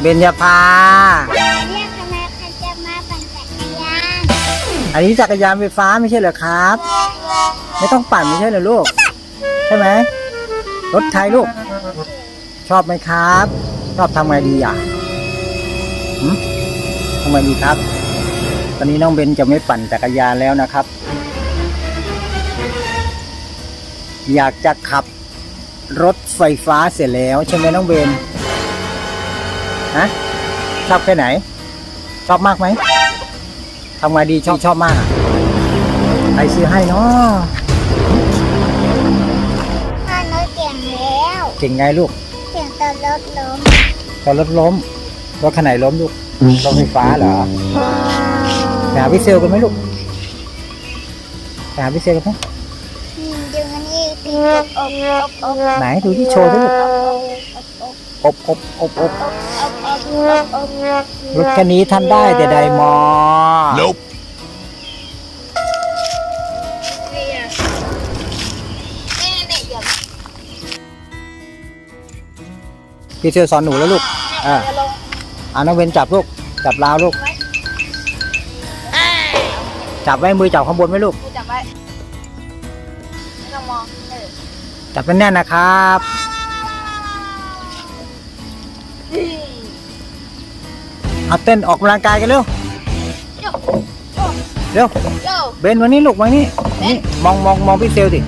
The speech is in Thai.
เบญญาภาเรียกทำไมเขาจะมาปั่นจักรยานอันนี้จักรยานไฟฟ้าไม่ใช่เหรอครับ ไม่ต้องปั่นไม่ใช่เหรอลูก ใช่ไหมรถไทยลูก ชอบไหมครับ ชอบทำไงดีอะทำไงดีครับ ตอนนี้น้องเบนจะไม่ปั่นจักรยานแล้วนะครับ อยากจะขับรถไฟฟ้าเสร็จแล้วใช่ไหมน้องเบน ฮะชอบแค่ไหน ชอบมากไหมทำไงดีชอบชอบมากอะใครซื้อให้เนาะพ่อหนูเก่งแล้วเก่งไงลูก เก่งตอนรถล้มตอนรถล้มรถคันไหนล้มลูกรถไฟฟ้าเหรอไปหาพี่เซลกันไหมลูกไปหาพี่เซลกันไหมอืมดูนี่ปีกอบอบอบอบไหนดูที่โชว์ด้วยลูกอบอบอบอบ อบอบอบอบอบอบรถคันนี้ทำได้แต่ไดมอ Nope. พี่เซลสอนหนูแล้วลูก อ่าเอาน้องเวนจับลูก จับราวลูก จับไว้มือจับข้างบนไว้ลูก จับไว้ไม่ต้องมองเออจับแน่นๆนะครับ เอาเต้นออกกำลังกายกันเร็วเร็ว โย่เบนวันนี้ลูกวันนี้นี่มองมองมองพี่เซลดิ